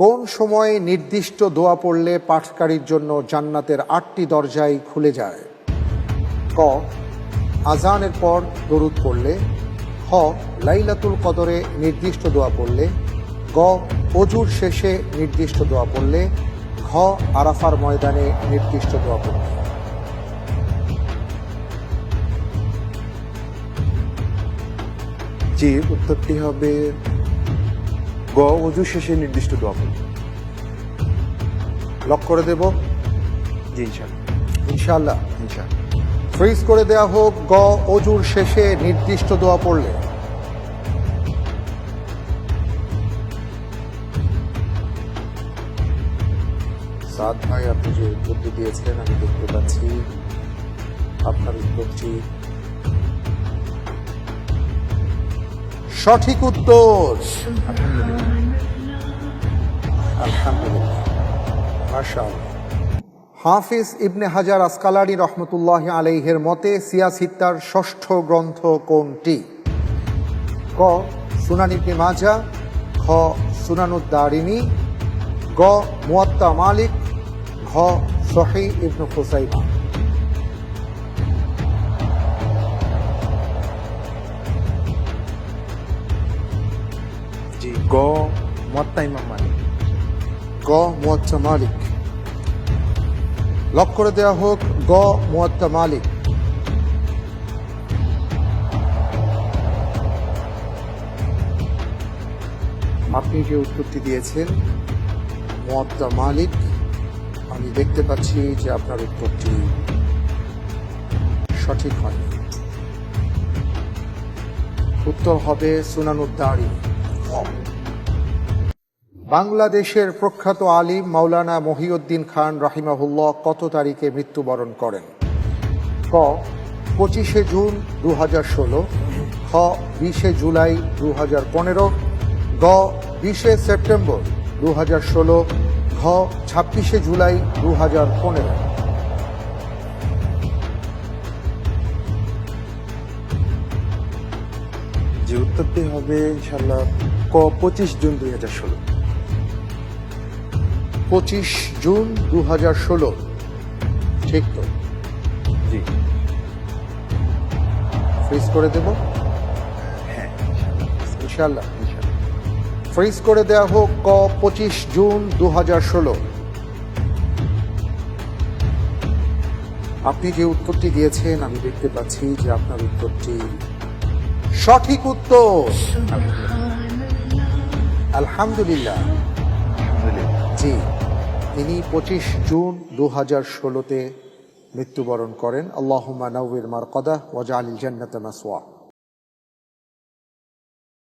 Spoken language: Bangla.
কোন সময়ে নির্দিষ্ট দোয়া পড়লে পাঠকারীর জন্য জান্নাতের আটটি দরজাই খুলে যায়? ক আজানের পর দরুদ পড়লে। খ, লাইলাতুল কদরে নির্দিষ্ট দোয়া পড়লে। গ অজুর শেষে নির্দিষ্ট দোয়া পড়লে। ঘ, আরাফার ময়দানে নির্দিষ্ট দোয়া পড়লে। জি, উত্তরটি হবে গ অজু শেষে নির্দিষ্ট দোয়া পড়ব লক করে দেব? জি ইনশাল্লাহ ইনশাআল্লাহ ইনশাল্লাহ ফ্রিজ করে দেয়া হোক গ অজুর শেষে নির্দিষ্ট দোয়া পড়লে। সাদ ভাই আপনি যে উত্তরটি দিয়েছেন আমি দেখতে পাচ্ছি আপনার উত্তরটি। সঠিক উত্তর। হাফিজ ইবনে হাজার আসকালানি রহমতুল্লাহ আলাইহের মতে সিয়াসিত্তার ষষ্ঠ গ্রন্থ কোনটি? ক, সুনান ইবনে মাজা খ সুনানুদ্দারিনী, গ, মুয়াত্তা মালিক, ঘ, সহি ইবনু খুসাইমা। জি, গ ইমাম মালিক। গ মুয়াত্তা মালিক। লক করে দেয়া হোক, গ মুয়াত্তা মালিক। আপনি যে উত্তরটি দিয়েছেন, মুয়াত্তা মালিক, আমি দেখতে পাচ্ছি যে আপনার উত্তরটি সঠিক হয়নি। উত্তর হবে সুনানুদ্দারি। বাংলাদেশের প্রখ্যাত আলিম মাওলানা মহিউদ্দিন খান রাহিমাহুল্লাহ কত তারিখে মৃত্যুবরণ করেন? ক পঁচিশে জুন দু হাজার ষোলো, খ, বিশে জুলাই দু হাজার পনেরো, গ, বিশে সেপ্টেম্বর দু হাজার ষোলো, ঘ, ছাব্বিশে জুলাই দু হাজার পনেরো। যে উত্তরটি হবে ইনশাল্লাহ ক, পঁচিশ জুন দুই হাজার ষোলো। পঁচিশ জুন দু হাজার ষোলো। ঠিক তো? জি। ফ্রিজ করে দেব? হ্যাঁ। ইনশাল্লাহ ফ্রিজ করে দেওয়া হোক ক পঁচিশ জুন দু হাজার ষোলো। আপনি যে উত্তরটি দিয়েছেন আমি দেখতে পাচ্ছি যে আপনার উত্তরটি সঠিক উত্তর। আলহামদুলিল্লাহ। জি। তিনি পঁচিশ জুন দু হাজার ষোলোতে মৃত্যুবরণ করেন। আল্লাহ নৌর মারকদা ওয়াজা আলী জান্নাত মাসওয়া।